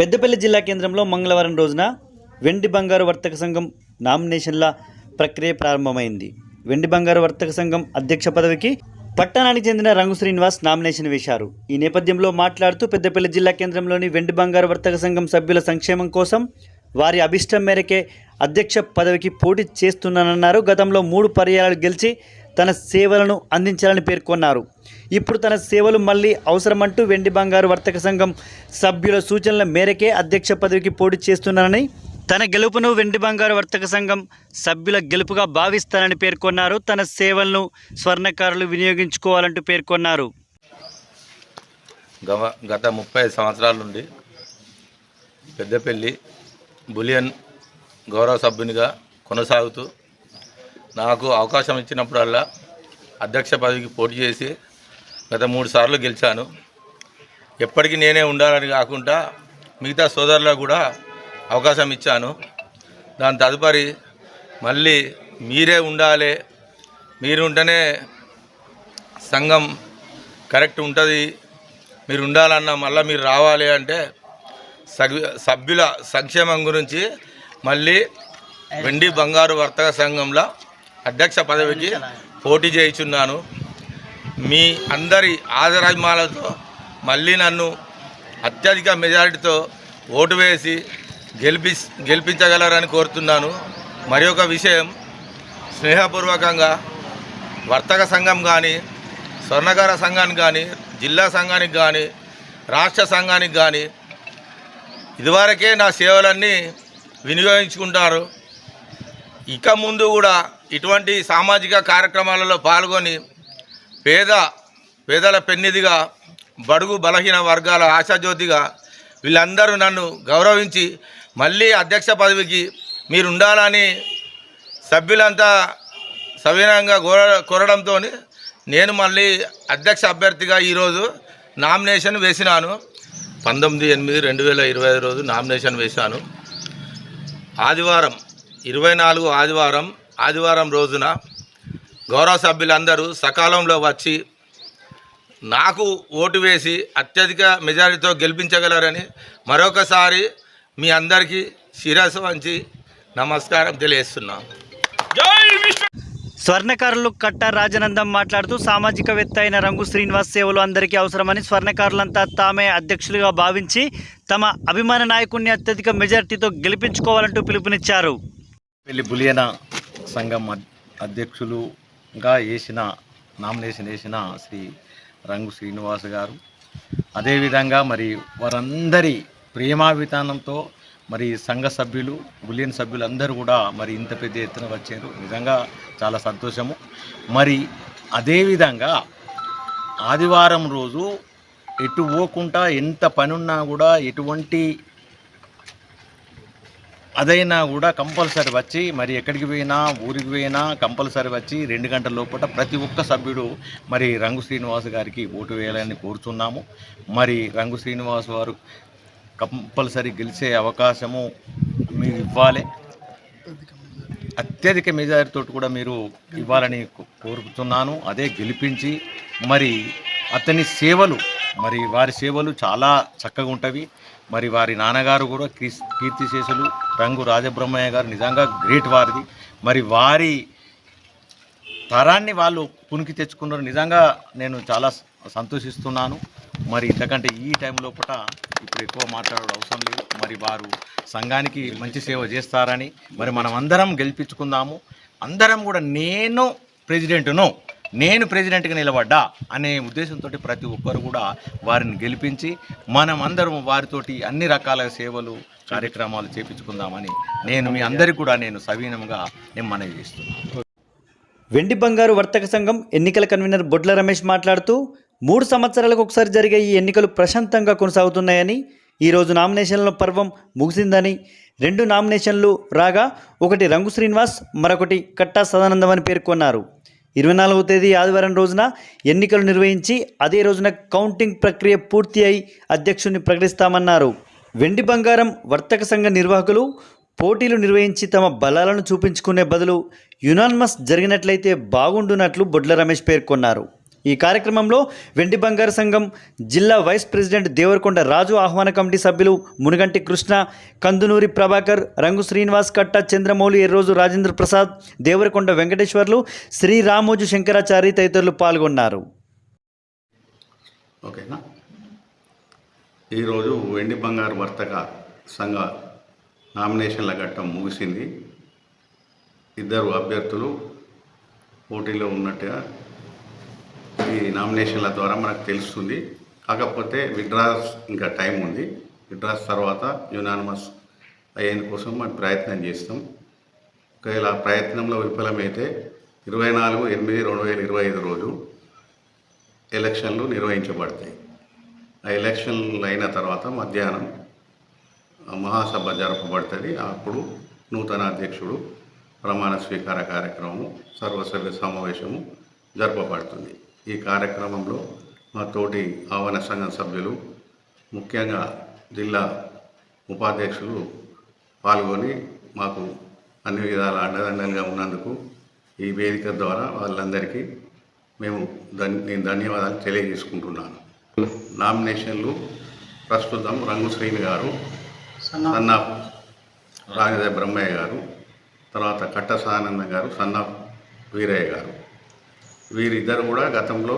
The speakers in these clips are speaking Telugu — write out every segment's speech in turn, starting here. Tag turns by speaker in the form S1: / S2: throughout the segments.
S1: పెద్దపల్లి జిల్లా కేంద్రంలో మంగళవారం రోజున వెండి బంగారు వర్తక సంఘం నామినేషన్ల ప్రక్రియ ప్రారంభమైంది. వెండి బంగారు వర్తక సంఘం అధ్యక్ష పదవికి పట్టణానికి చెందిన రంగు శ్రీనివాస్ నామినేషన్ వేశారు. ఈ నేపథ్యంలో మాట్లాడుతూ పెద్దపల్లి జిల్లా కేంద్రంలోని వెండి బంగారు వర్తక సంఘం సభ్యుల సంక్షేమం కోసం వారి అభిష్టం మేరకే అధ్యక్ష పదవికి పోటీ చేస్తున్నానన్నారు. గతంలో మూడు పర్యాయాలు గెలిచి తన సేవలను అందించాలని పేర్కొన్నారు. ఇప్పుడు తన సేవలు మళ్ళీ అవసరమంటూ వెండి బంగారు వర్తక సంఘం సభ్యుల సూచనల మేరకే అధ్యక్ష పదవికి పోటీ చేస్తున్నానని తన గెలుపును వెండి బంగారు వర్తక సంఘం సభ్యుల గెలుపుగా భావిస్తానని పేర్కొన్నారు. తన సేవలను స్వర్ణకారులు వినియోగించుకోవాలంటూ పేర్కొన్నారు.
S2: గవ గత ముప్పై సంవత్సరాల నుండి పెద్దపల్లి బులియన్ గౌరవ సభ్యునిగా కొనసాగుతూ నాకు అవకాశం ఇచ్చినప్పుడల్లా అధ్యక్ష పదవికి పోటీ చేసి గత మూడు సార్లు గెలిచాను. ఎప్పటికీ నేనే ఉండాలని కాకుండా మిగతా సోదరులకు కూడా అవకాశం ఇచ్చాను. దాని తదుపరి మళ్ళీ మీరే ఉండాలి మీరు ఉంటేనే సంఘం కరెక్ట్ ఉంటుంది మీరు ఉండాలన్నా మళ్ళీ మీరు రావాలి అంటే సభ్యు సభ్యుల సంక్షేమం గురించి మళ్ళీ వెండి బంగారు వర్తక సంఘంలో అధ్యక్ష పదవికి పోటీ చేయించున్నాను. మీ అందరి ఆదరాభిమానాలతో మళ్ళీ నన్ను అత్యధిక మెజారిటీతో ఓటు వేసి గెలిపి గెలిపించగలరని కోరుతున్నాను. మరి ఒక విషయం స్నేహపూర్వకంగా వర్తక సంఘం కానీ స్వర్ణకార సంఘానికి కానీ జిల్లా సంఘానికి కానీ రాష్ట్ర సంఘానికి కానీ ఇదివరకే నా సేవలన్నీ వినియోగించుకుంటారు. ఇక ముందు కూడా ఇటువంటి సామాజిక కార్యక్రమాలలో పాల్గొని పేద పేదల పెన్నిదిగా బడుగు బలహీన వర్గాల ఆశాజ్యోతిగా వీళ్ళందరూ నన్ను గౌరవించి మళ్ళీ అధ్యక్ష పదవికి మీరు ఉండాలని సభ్యులంతా సవినయంగా కోర కోరడంతో నేను మళ్ళీ అధ్యక్ష అభ్యర్థిగా ఈరోజు నామినేషన్ వేసినాను. పంతొమ్మిది ఎనిమిది రెండు వేల ఇరవై ఐదు రోజు నామినేషన్ వేశాను. ఆదివారం ఇరవై నాలుగు ఆదివారం ఆదివారం రోజున గౌరవ సభ్యులందరూ సకాలంలో వచ్చి నాకు ఓటు వేసి అత్యధిక మెజారిటీతో గెలిపించగలరని మరొకసారి మీ అందరికీ శిరస్సు వంచి నమస్కారం తెలియజేస్తున్నాను
S1: స్వర్ణకారులు కట్ట రాజనందం మాట్లాడుతూ సామాజికవేత్త అయిన రంగు శ్రీనివాస్ సేవలు అందరికీ అవసరమని స్వర్ణకారులంతా తామే అధ్యక్షులుగా భావించి తమ అభిమాన నాయకుడిని అత్యధిక మెజార్టీతో గెలిపించుకోవాలంటూ పిలుపునిచ్చారు.
S3: పెళ్ళి బులియన సంఘం అధ్యక్షులుగా వేసిన నామినేషన్ వేసిన శ్రీ రంగు శ్రీనివాస్ గారు. అదేవిధంగా మరి వారందరి ప్రేమాభితానంతో మరి సంఘ సభ్యులు బులియన్ సభ్యులు అందరూ కూడా మరి ఇంత పెద్ద ఎత్తున వచ్చారు. నిజంగా చాలా సంతోషము. మరి అదేవిధంగా ఆదివారం రోజు ఎటు పోకుండా ఎంత పనున్నా కూడా ఎటువంటి అదైనా కూడా కంపల్సరీ వచ్చి మరి ఎక్కడికి పోయినా ఊరికి పోయినా కంపల్సరీ వచ్చి రెండు గంటల లోపల ప్రతి ఒక్క సభ్యుడు మరి రంగు శ్రీనివాస్ గారికి ఓటు వేయాలని కోరుతున్నాము మరి రంగు శ్రీనివాస్ వారు కంపల్సరీ గెలిచే అవకాశము మీరు ఇవ్వాలి. అత్యధిక మెజారిటీతో కూడా మీరు ఇవ్వాలని కో- కోరుతున్నాను అదే గెలిపించి మరి అతని సేవలు మరి వారి సేవలు చాలా చక్కగా ఉంటవి. మరి వారి నాన్నగారు కూడా కీర్తి కీర్తిశేషులు రంగు రాజబ్రహ్మయ్య గారు నిజంగా గ్రేట్ వారిది. మరి వారి తరాన్ని వాళ్ళు పునికి తెచ్చుకున్నారు. నిజంగా నేను చాలా సంతోషిస్తున్నాను. మరి ఇంతకంటే ఈ టైం లోపల ఇప్పుడు ఎక్కువ మాట్లాడడం అవసరం లేదు. మరి వారు సంఘానికి మంచి సేవ చేస్తారని మరి మనం అందరం గెలిపించుకుందాము. అందరం కూడా నేను ప్రెసిడెంట్ను. నేను ప్రెసిడెంట్గా నిలబడ్డా అనే ఉద్దేశంతో ప్రతి ఒక్కరు కూడా వారిని గెలిపించి మనం అందరం వారితోటి అన్ని రకాల సేవలు కార్యక్రమాలు చేపించుకుందామని నేను మీ అందరికీ కూడా నేను సవీనంగా నేను మనవి చేస్తున్నాను.
S1: వెండి బంగారు వర్తక సంఘం ఎన్నికల కన్వీనర్ బొడ్ల రమేష్ మాట్లాడుతూ మూడు సంవత్సరాలకు ఒకసారి జరిగే ఈ ఎన్నికలు ప్రశాంతంగా కొనసాగుతున్నాయని ఈరోజు నామినేషన్ల పర్వం ముగిసిందని రెండు నామినేషన్లు రాగా ఒకటి రంగు శ్రీనివాస్ మరొకటి కట్టా సదానందం అని పేర్కొన్నారు. ఇరవై నాలుగవ తేదీ ఆదివారం రోజున ఎన్నికలు నిర్వహించి అదే రోజున కౌంటింగ్ ప్రక్రియ పూర్తి అయి అధ్యక్షుడిని ప్రకటిస్తామన్నారు. వెండి బంగారం వర్తక సంఘ నిర్వాహకులు పోటీలు నిర్వహించి తమ బలాలను చూపించుకునే బదులు యునాన్మస్ జరిగినట్లయితే బాగుండునట్లు బొడ్ల రమేష్ పేర్కొన్నారు. ఈ కార్యక్రమంలో వెండి బంగారు సంఘం జిల్లా వైస్ ప్రెసిడెంట్ దేవరకొండ రాజు ఆహ్వాన కమిటీ సభ్యులు మునుగంటి కృష్ణ కందునూరి ప్రభాకర్ రంగు శ్రీనివాస్ కట్ట చంద్రమౌళి ఎర్రోజు రాజేంద్ర ప్రసాద్ దేవరకొండ వెంకటేశ్వర్లు శ్రీ రామోజు శంకరాచారి తదితరులు పాల్గొన్నారు.
S4: ఓకేనా? ఈరోజు వెండి బంగారు వర్తక సంఘ నామినేషన్ల ఘట్టం ముగిసింది. ఇద్దరు అభ్యర్థులు పోటీలో ఉన్నట్టుగా ఈ నామినేషన్ల ద్వారా మనకు తెలుస్తుంది. కాకపోతే విడ్రాస్ ఇంకా టైం ఉంది. విడ్రాస్ తర్వాత యునానిమస్ అయ్యేందు కోసం మనం ప్రయత్నం చేస్తాం. ఒకవేళ ప్రయత్నంలో విఫలమైతే ఇరవై నాలుగు ఎనిమిది రెండు వేల ఇరవై ఐదు రోజు ఎలక్షన్లు నిర్వహించబడతాయి. ఆ ఎలక్షన్లు అయిన తర్వాత మధ్యాహ్నం మహాసభ జరపబడుతుంది. అప్పుడు నూతన అధ్యక్షుడు ప్రమాణ స్వీకార కార్యక్రమము సర్వసభ్య సమావేశము జరపబడుతుంది. ఈ కార్యక్రమంలో మా తోటి ఆహ్వాన సంఘం సభ్యులు ముఖ్యంగా జిల్లా ఉపాధ్యక్షులు పాల్గొని మాకు అన్ని విధాల అండదండలుగా ఉన్నందుకు ఈ వేదిక ద్వారా వాళ్ళందరికీ మేము ధన్ నేను ధన్యవాదాలు తెలియజేసుకుంటున్నాను. నామినేషన్లు ప్రస్తుతం రంగు శ్రీని గారు సన్నా రాజద బ్రహ్మయ్య గారు తర్వాత కట్ట సానంద గారు సన్నా వీరయ్య గారు. వీరిద్దరు కూడా గతంలో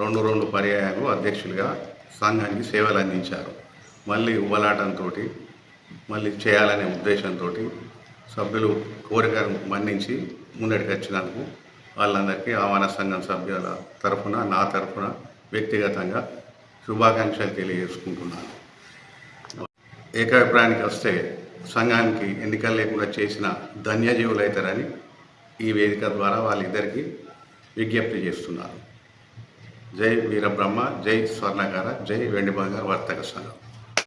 S4: రెండు రెండు పర్యాయాలు అధ్యక్షులుగా సంఘానికి సేవలు అందించారు. మళ్ళీ ఉబలాటంతో మళ్ళీ చేయాలనే ఉద్దేశంతో సభ్యులు కోరికను మన్నించి ముందడికి వచ్చినందుకు వాళ్ళందరికీ ఆహ్వాన సంఘం సభ్యుల తరఫున నా తరఫున వ్యక్తిగతంగా శుభాకాంక్షలు తెలియజేసుకుంటున్నాను. ఏకాభిప్రాయానికి వస్తే సంఘానికి ఎన్నికలు లేకుండా చేసిన ధన్యజీవులు అవుతారని ఈ వేదిక ద్వారా వాళ్ళిద్దరికీ విజ్ఞప్తి చేస్తున్నారు. జై వీరబ్రహ్మ జై స్వర్ణకార జై వెండిబంగారు వర్తక సంఘం